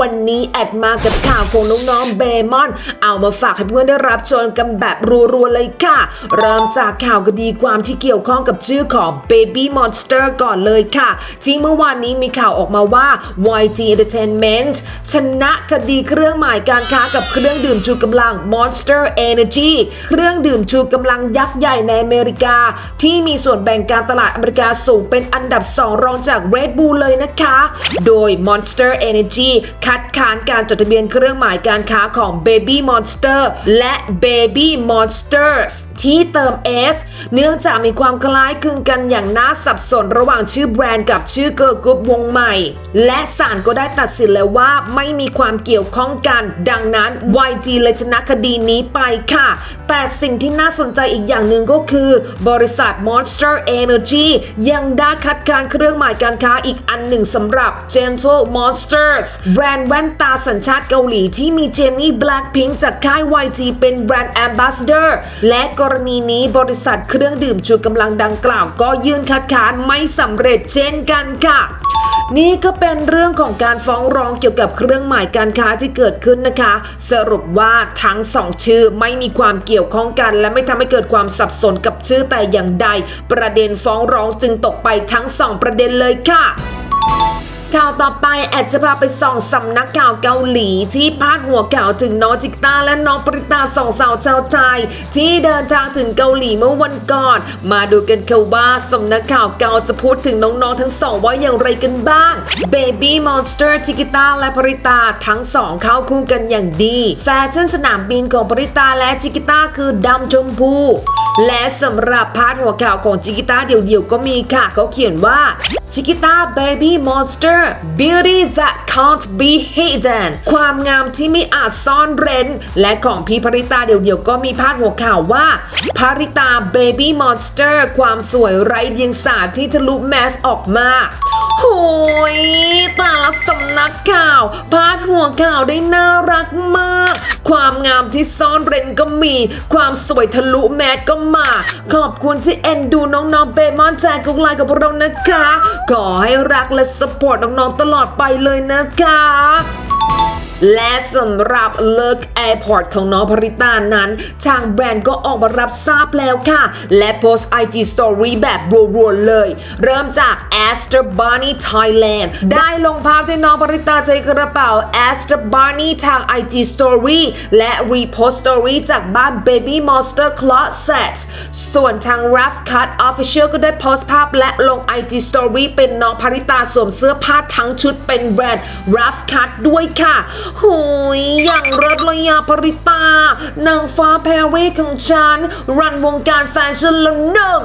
วันนี้แอดมากับข่าวของน้องๆเบมอน เอามาฝากให้เพื่อนได้รับชมกันแบบรัวๆเลยค่ะ เริ่มจากข่าวคดีความที่เกี่ยวข้องกับชื่อของ Baby Monster ก่อนเลยค่ะที่เมื่อวานนี้มีข่าวออกมาว่า YG Entertainment ชนะคดีเครื่องหมายการค้ากับเครื่องดื่มชูกำลัง Monster Energy เครื่องดื่มชูกำลังยักษ์ใหญ่ในอเมริกา ที่มีส่วนแบ่งการตลาดอเมริกาสูงเป็นอันดับ 2 รองจาก Red Bull เลยนะคะ โดย Monster Energy คัดค้านการจดทะเบียนเครื่องหมายการค้าของ Baby Monster และ Baby Monsters ที่เติม S เนื่องจากมีความคล้ายคลึงกันอย่างน่าสับสนระหว่างชื่อแบรนด์กับชื่อเกิร์ลกรุ๊ปวงใหม่ และศาลก็ได้ตัดสินแล้วว่าไม่มีความเกี่ยวข้องกัน ดังนั้น YG เลยชนะคดีนี้ไปค่ะ แต่สิ่งที่น่าสนใจอีกอย่างหนึ่งก็คือ บริษัท Monster Energy ยังได้คัดค้านเครื่องหมายการค้าอีกอันหนึ่งสำหรับ Gentle Monsters แบรนด์แว่นตาสัญชาติเกาหลีที่มีเจนนี่ Blackpink จากค่าย YG เป็นแบรนด์ Ambassador และกรณีนี้บริษัทเครื่องดื่มชูกำลังดังกล่าว ก็ยื่นคัดค้านไม่สำเร็จเช่นกันค่ะนี่ก็เป็นเรื่องของการฟ้องร้องเกี่ยวกับเครื่องหมายการค้าที่เกิดขึ้นนะคะ สรุปว่าทั้งสองชื่อไม่มีความเกี่ยวข้องกัน และไม่ทำให้เกิดความสับสนกับชื่อแต่อย่างใด ประเด็นฟ้องร้องจึงตกไปทั้งสองประเด็นเลยค่ะ ข่าวต่อไปแอดจะพาไปส่องสำนักข่าวเกาหลีที่พาดหัวข่าวถึงน้องจิกตาและน้องปริตาสองสาวชาวไทยที่เดินทางถึงเกาหลีเมื่อวันก่อน มาดูกันค่ะว่าสำนักข่าวเกาจะพูดถึงน้องๆทั้งสองว่าอย่างไรกันบ้าง Baby Monster จิกิตาและปริตาทั้งสองเข้าคู่กันอย่างดี แฟชั่นสนามบินของปริตาและจิกิตาคือดำชมพูและสำหรับพาดหัวข่าวของจิกิต้าเดี่ยวๆก็มีค่ะเขาเขียนว่า จิกิต้า baby monster beauty that can't be hidden ความงามที่ไม่อาจซ่อนเร้น และของพี่ภริตาเดี่ยวๆก็มีพาดหัวข่าวว่าภริตา baby monster ความสวยไร้เดียงสาที่ทะลุแมสออกมาโหยแต่ละสำนักข่าว พาดหัวข่าวได้น่ารักมาก ความงามที่ซ่อนเร้นก็มี ความสวยทะลุแมสก็มา ขอบคุณที่เอ็นดูน้องๆเบมอนแจกกุกไลน์กับพวกเรานะคะ ขอให้รักและสปอร์ตน้องๆตลอดไปเลยนะคะ และสำหรับเลิกแอร์พอร์ตของน้องภริตานั้นทางแบรนด์ก็ออกมารับทราบแล้วค่ะ และโพสต์ IG Story แบบรัวๆเลย เริ่มจาก Aster Bunny Thailand ได้ลงภาพที่น้องภริตาใช้กระเป๋า Aster Bunny ทาง IG Story และ Repost Story จากบ้าน Baby Monster Closet ส่วนทาง Raf Cut Official ก็ได้โพสต์ภาพและลง IG Story เป็นน้องภริตาสวมเสื้อผ้าทั้งชุดเป็นแบรนด์ Raf Cut ด้วยค่ะหูยอย่างรถเลยอะปริตา นางฟ้าแพรวีของฉัน รันวงการแฟชั่นละหนึ่ง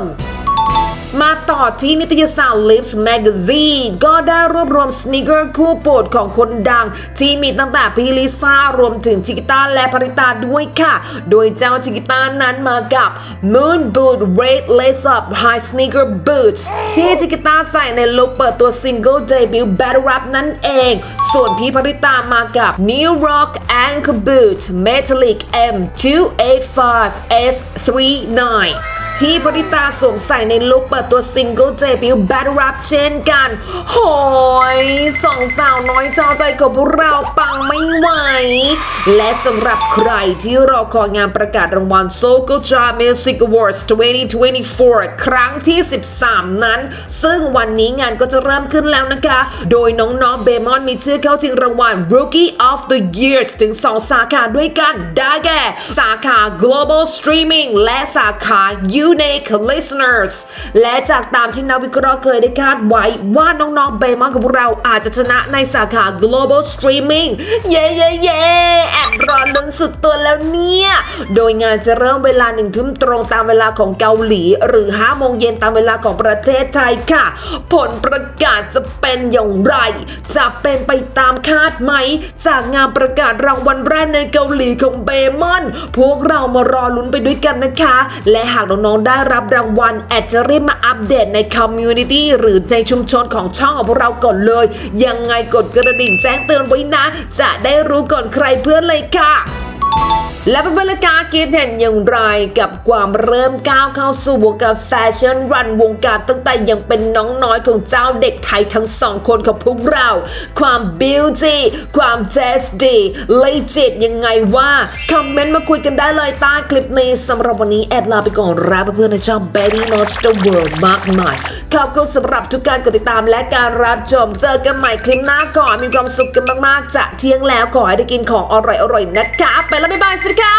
มาต่อที่นิตยสาร Lips Magazine ก็ได้รวบรวมสน e เกอร์คู่โปรดของคนดัง ที่มีตั้งแต่พี่ลิซ่ารวมถึงจิกิต้าและปริตาด้วยค่ะ โดยเจ้าจิกิต้านั้นมากับ Moon Boot Red Lace Up High Sneaker Boots ที่จิกิต้าใส่ในลุคเปิดตัวซิงเกิลเดบิวต์ Battle Rap นั่นเอง ส่วนพี่ปริตามากับ New Rock Ankle Boot Metallic M285 S39 ที่ปริตาสวมใส่ในลุคเปิดตัวซิงเกิลเจบิวต์ Battle Rap เช่นกัน โหยสองสาวน้อยจอใจของพวกเราปังไม่ไหว และสำหรับใครที่รอคอยงานประกาศรางวัล Soul Jar Music Awards 2024 ครั้งที่ 13 นั้น ซึ่งวันนี้งานก็จะเริ่มขึ้นแล้วนะคะ โดยน้องๆเบมอนมีชื่อเข้าถึงรางวัล Rookie of the Years ถึง 2 สาขาด้วยกัน ได้แก่ สาขา Global Streaming และสาขา You Unique Listeners และจากตามที่นักวิเคราะห์เคยได้คาดไว้ว่าน้องๆเบมอนของพวกเราอาจจะชนะในสาขา Global Streaming เย้เย้เย้แอบรอลุ้นสุดตัวแล้วเนี่ย โดยงานจะเริ่มเวลาหนึ่งทุ่มตรงตามเวลาของเกาหลี หรือ5โมงเย็นตามเวลาของประเทศไทยค่ะ ผลประกาศจะเป็นอย่างไร จะเป็นไปตามคาดไหม จากงานประกาศรางวัลแรกในเกาหลีของเบมอน พวกเรามารอลุ้นไปด้วยกันนะคะ และหากน้องๆได้รับรางวัลแอดจะรีบมาอัปเดตในคอมมูนิตี้หรือในชุมชนของช่องของพวกเราก่อนเลย ยังไงกดกระดิ่งแจ้งเตือนไว้นะ จะได้รู้ก่อนใครเพื่อนเลยค่ะ และเป็นบรรยากาศคิดเห็นอย่างไรกับความเริ่มก้าวเข้าสู่วงการแฟชั่นรันวงการตั้งแต่ยังเป็นน้องน้อยของเจ้าเด็กไทยทั้งสองคนของพวกเรา ความบิวตี้ความเจสดีเลจิตยังไงว่า คอมเมนต์มาคุยกันได้เลยใต้คลิปนี้สำหรับวันนี้แอดลาไปก่อนรับเพื่อนๆในช่อง Baby Monster World มากมาย ขอบคุณสำหรับทุกการกดติดตามและการรับชม เจอกันใหม่คลิปหน้าก่อนมีความสุขกันมากๆจะเที่ยงแล้วขอให้ได้กินของอร่อยๆนะคะ ไปแล้วบ๊ายบายสวัสดีค่ะ